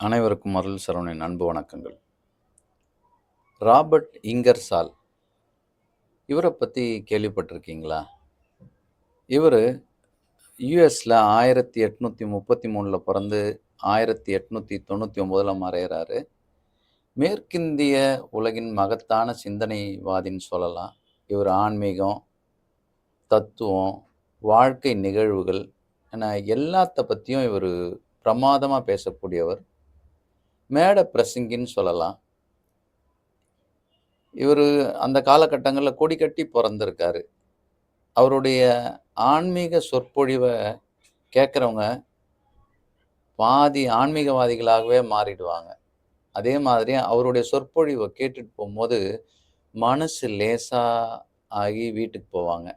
அனைவருக்கும் அருள் சரவணின் அன்பு வணக்கங்கள். ராபர்ட் இங்கர்சால் இவரை பற்றி கேள்விப்பட்டிருக்கீங்களா? இவர் யுஎஸில் ஆயிரத்தி எட்நூற்றி முப்பத்தி மூணில் பிறந்து ஆயிரத்தி எட்நூற்றி தொண்ணூற்றி ஒம்போதில் மறையிறாரு. மேற்கிந்திய உலகின் மகத்தான சிந்தனைவாதின்னு சொல்லலாம். இவர் ஆன்மீகம் தத்துவம் வாழ்க்கை நிகழ்வுகள் என எல்லாத்த பற்றியும் இவர் பிரமாதமாக பேசக்கூடியவர். மேடை பிரசங்கின்னு சொல்லலாம். இவர் அந்த காலகட்டங்களில் கொடி கட்டி பிறந்திருக்காரு. அவருடைய ஆன்மீக சொற்பொழிவை கேட்குறவங்க பாதி ஆன்மீகவாதிகளாகவே மாறிடுவாங்க. அதே மாதிரி அவருடைய சொற்பொழிவை கேட்டுட்டு போகும்போது மனசு லேசாக ஆகி வீட்டுக்கு போவாங்க.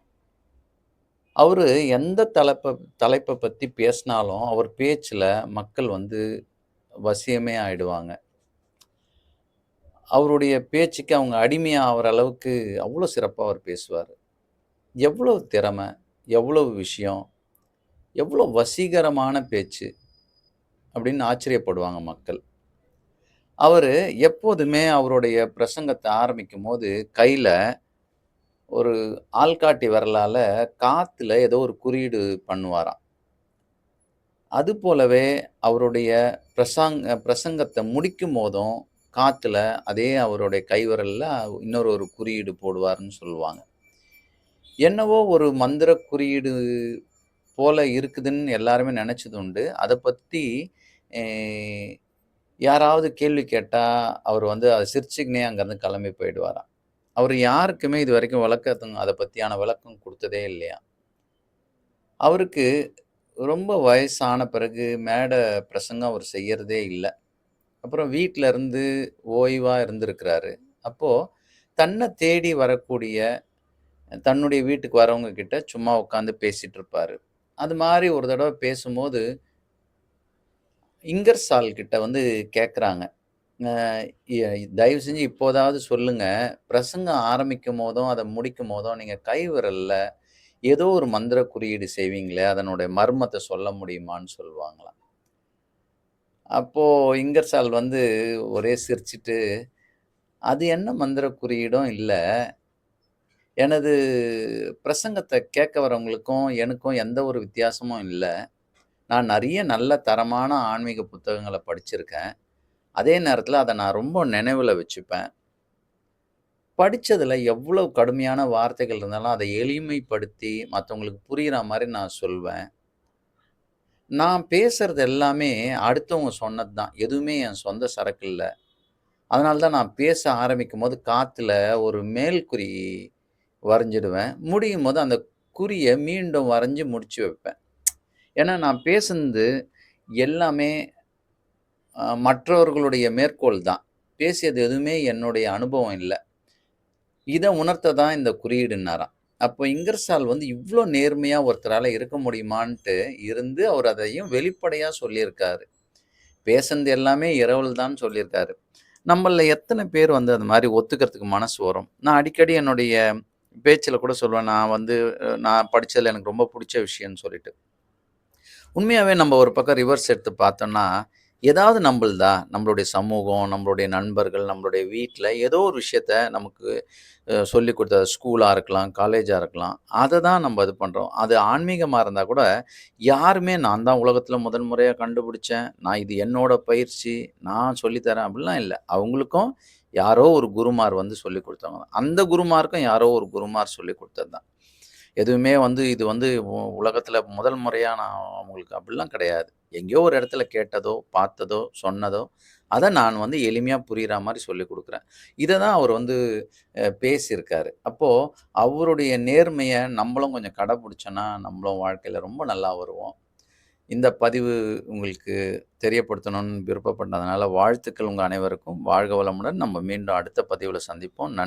அவர் எந்த தலைப்பை தலைப்பை பற்றி பேசினாலும் அவர் பேச்சில் மக்கள் வந்து வசியமே ஆயிடுவாங்க. அவருடைய பேச்சுக்கு அவங்க அடிமையாக ஆகிற அளவுக்கு அவ்வளோ சிறப்பாக அவர் பேசுவார். எவ்வளோ திறமை எவ்வளவு விஷயம் எவ்வளோ வசீகரமான பேச்சு அப்படின்னு ஆச்சரியப்படுவாங்க மக்கள். அவர் எப்போதுமே அவருடைய பிரசங்கத்தை ஆரம்பிக்கும் போது கையில் ஒரு ஆள்காட்டி விரலால் காற்றுல ஏதோ ஒரு குறியீடு பண்ணுவாராம். அது போலவே அவருடைய பிரசாங் பிரசங்கத்தை முடிக்கும் போதும் காற்றுல அதே அவருடைய கைவிரலில் இன்னொரு ஒரு குறியீடு போடுவார்னு சொல்லுவாங்க. என்னவோ ஒரு மந்திர குறியீடு போல இருக்குதுன்னு எல்லாருமே நினச்சது உண்டு. அதை பற்றி யாராவது கேள்வி கேட்டால் அவர் வந்து அதை சிரிச்சுக்கினே அங்கேருந்து கிளம்பி போயிடுவாராம். அவர் யாருக்குமே இது வரைக்கும் விளக்கத்துங்க அதை பற்றியான விளக்கம் கொடுத்ததே இல்லையா? அவருக்கு ரொம்ப வயசான பிறகு மேடை பிரசங்கம் அவர் செய்யறதே இல்லை. அப்புறம் வீட்டில் இருந்து ஓய்வாக இருந்திருக்கிறாரு. அப்போது தன்னை தேடி வரக்கூடிய தன்னுடைய வீட்டுக்கு வரவங்க கிட்ட சும்மா உட்காந்து பேசிகிட்டு இருப்பார். அது மாதிரி ஒரு தடவை பேசும்போது இங்கர்சால் கிட்ட வந்து கேட்குறாங்க தயவு செஞ்சு இப்போதாவது சொல்லுங்கள் பிரசங்கம் ஆரம்பிக்கும் போதும் அதை முடிக்கும் போதும் நீங்கள் கை விரலில் ஏதோ ஒரு மந்திர குறியீடு செய்வீங்களே அதனுடைய மர்மத்தை சொல்ல முடியுமான்னு சொல்லுவாங்களாம். அப்போது இங்கர்சால் வந்து ஒரே சிரிச்சிட்டு அது என்ன மந்திர குறியீடும் இல்லை. எனது பிரசங்கத்தை கேட்க வரவங்களுக்கும் எனக்கும் எந்த ஒரு வித்தியாசமும் இல்லை. நான் நிறைய நல்ல தரமான ஆன்மீக புத்தகங்களை படிச்சிருக்கேன். அதே நேரத்தில் அதை நான் ரொம்ப நினைவில் வச்சுப்பேன். படித்ததில் எவ்வளோ கடுமையான வார்த்தைகள் இருந்தாலும் அதை எளிமைப்படுத்தி மற்றவங்களுக்கு புரிகிற மாதிரி நான் சொல்வேன். நான் பேசுறது எல்லாமே அடுத்தவங்க சொன்னது தான் எதுவுமே என் சொந்த சரக்கு இல்லை. அதனால தான் நான் பேச ஆரம்பிக்கும் போது காற்றுல ஒரு மேல்குறி வரைஞ்சிடுவேன். முடியும் போது அந்த குறியை மீண்டும் வரைஞ்சி முடிச்சு வைப்பேன். ஏன்னா நான் பேசுனது எல்லாமே மற்றவர்களுடைய மேற்கோள் தான் பேசியது எதுவுமே என்னுடைய அனுபவம் இல்லை. இதை உணர்த்த தான் இந்த குறியீடுன்னாராம். அப்போ இங்கர்சால் வந்து இவ்வளோ நேர்மையாக ஒருத்தரால் இருக்க முடியுமான்ட்டு இருந்து அவர் அதையும் வெளிப்படையாக சொல்லியிருக்காரு. பேசுனது எல்லாமே இரவல் தான் சொல்லியிருக்காரு. நம்மளில் எத்தனை பேர் வந்து அந்த மாதிரி ஒத்துக்கிறதுக்கு மனசு வரும்? நான் அடிக்கடி என்னுடைய பேச்சில் கூட சொல்லுவேன் நான் வந்து நான் படித்ததில் எனக்கு ரொம்ப பிடிச்ச விஷயம்னு சொல்லிட்டு. உண்மையாகவே நம்ம ஒரு பக்கம் ரிவர்ஸ் எடுத்து பார்த்தோம்னா ஏதாவது நம்மள்தா நம்மளுடைய சமூகம் நம்மளுடைய நண்பர்கள் நம்மளுடைய வீட்டில் ஏதோ ஒரு விஷயத்த நமக்கு சொல்லி கொடுத்த ஸ்கூலாக இருக்கலாம் காலேஜாக இருக்கலாம். அதை தான் நம்ம இது பண்ணுறோம் அது ஆன்மீகமாக இருந்தால் கூட யாருமே நான் தான் உலகத்தில் முதல் முறையாக கண்டுபிடிச்சேன். நான் இது என்னோட பயிற்சி நான் சொல்லித்தரேன் அப்படிலாம் இல்லை. அவங்களுக்கும் யாரோ ஒரு குருமார் வந்து சொல்லி கொடுத்தவங்க அந்த குருமாருக்கும் யாரோ ஒரு குருமார் சொல்லி கொடுத்தது தான். எதுவுமே வந்து இது வந்து உலகத்தில் முதல் முறையாக நான் அவங்களுக்கு அப்படிலாம் கிடையாது. எங்கேயோ ஒரு இடத்துல கேட்டதோ பார்த்ததோ சொன்னதோ அதை நான் வந்து எளிமையாக புரிகிற மாதிரி சொல்லி கொடுக்குறேன். இதை தான் அவர் வந்து பேசியிருக்காரு. அப்போது அவருடைய நேர்மையை நம்மளும் கொஞ்சம் கடைப்பிடிச்சோன்னா நம்மளும் வாழ்க்கையில் ரொம்ப நல்லா வருவோம். இந்த பதிவு உங்களுக்கு தெரியப்படுத்தணும்னு விருப்பப்பட்டதுனால வாழ்த்துக்கள் உங்கள் அனைவருக்கும். வாழ்க வளமுடன். நம்ம மீண்டும் அடுத்த பதிவில் சந்திப்போம். நன்றி.